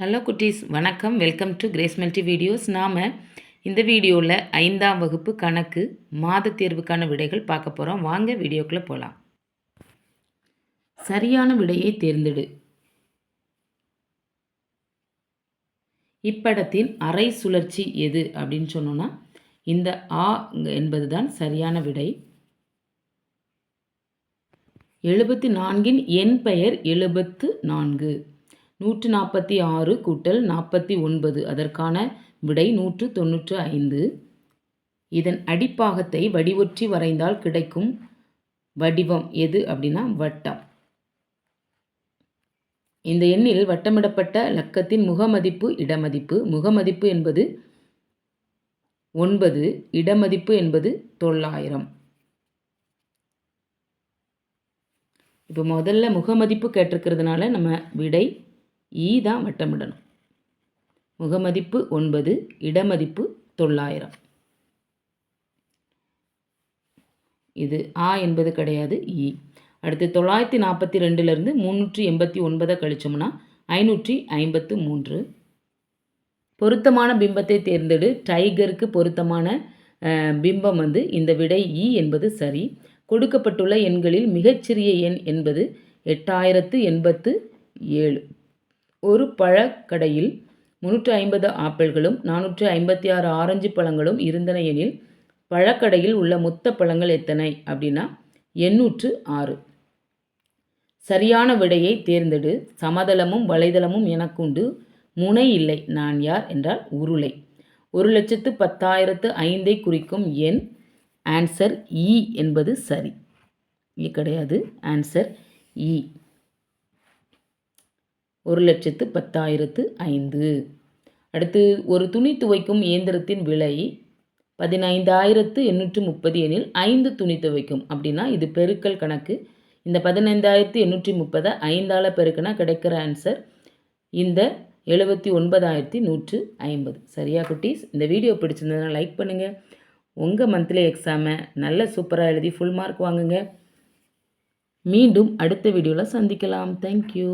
Hello குட்டீஸ். வணக்கம். Welcome to Grace multi videos நாம் இந்த வீடியோவில் ஐந்தாம் வகுப்பு கணக்கு மாத தேர்வுக்கான விடைகள் பார்க்க போகிறோம் வாங்க வீடியோக்குள்ளே போகலாம் சரியான விடையை தேர்ந்தெடு. இப்படத்தின் அரை சுழற்சி எது அப்படின்னு சொன்னோன்னா இந்த ஆ என்பது தான் சரியான விடை. எழுபத்தி நான்கின் என் பெயர் எழுபத்து நான்கு. நூற்று நாற்பத்தி ஆறு கூட்டல் நாற்பத்தி ஒன்பது. அதற்கான விடை நூற்று தொன்னூற்று ஐந்து. இதன் அடிப்பாகத்தை வடிவொற்றி வரைந்தால் கிடைக்கும் வடிவம் எது அப்படின்னா வட்டம். இந்த எண்ணில் வட்டமிடப்பட்ட லக்கத்தின் முகமதிப்பு இடமதிப்பு. முகமதிப்பு என்பது ஒன்பது இடமதிப்பு என்பது தொள்ளாயிரம். இப்போ முதல்ல முகமதிப்பு கேட்டிருக்கிறதுனால நம்ம விடை ஈ தான் வட்டமிடணும். முகமதிப்பு ஒன்பது இடமதிப்பு தொள்ளாயிரம். இது ஆ என்பது கிடையாது இ. அடுத்து தொள்ளாயிரத்தி நாற்பத்தி ரெண்டுலேருந்து முந்நூற்றி எண்பத்தி ஒன்பதை கழிச்சோம்னா ஐநூற்றி ஐம்பத்து மூன்று. பொருத்தமான பிம்பத்தை தேர்ந்தெடு. டைகருக்கு பொருத்தமான பிம்பம் வந்து இந்த விடை இ என்பது சரி. கொடுக்கப்பட்டுள்ள எண்களில் மிகச்சிறிய எண் என்பது எட்டாயிரத்து எண்பத்து ஏழு. ஒரு பழக்கடையில் முன்னூற்றி ஐம்பது ஆப்பிள்களும் நானூற்றி ஐம்பத்தி ஆறு ஆரஞ்சு பழங்களும் இருந்தன எனில் பழக்கடையில் உள்ள மொத்த பழங்கள் எத்தனை? அப்படின்னா எண்ணூற்று ஆறு. சரியான விடையை தேர்ந்தெடு. சமதளமும் வலைதளமும் எனக்குண்டு. முனை இல்லை. நான் யார் என்றால் உருளை. ஒரு லட்சத்து பத்தாயிரத்து ஐந்தை குறிக்கும் எண் ஆன்சர் இ என்பது சரி. இ கிடையாது. ஆன்சர் இ ஒரு லட்சத்து பத்தாயிரத்து ஐந்து. அடுத்து ஒரு துணி துவைக்கும் இயந்திரத்தின் விலை பதினைந்தாயிரத்து எண்ணூற்று முப்பது எனில் ஐந்து துணி துவைக்கும். அப்படின்னா இது பெருக்கல் கணக்கு. இந்த பதினைந்தாயிரத்து எண்ணூற்றி முப்பதை ஐந்தால் பெருக்கினா கிடைக்கிற ஆன்சர் இந்த எழுபத்தி ஒன்பதாயிரத்தி நூற்று ஐம்பது. சரியா குட்டீஸ்? இந்த வீடியோ பிடிச்சிருந்ததுன்னா லைக் பண்ணுங்கள் உங்கள் மந்த்லி எக்ஸாமை நல்ல சூப்பராக எழுதி ஃபுல் மார்க் வாங்குங்க. மீண்டும் அடுத்த வீடியோவில் சந்திக்கலாம். தேங்க்யூ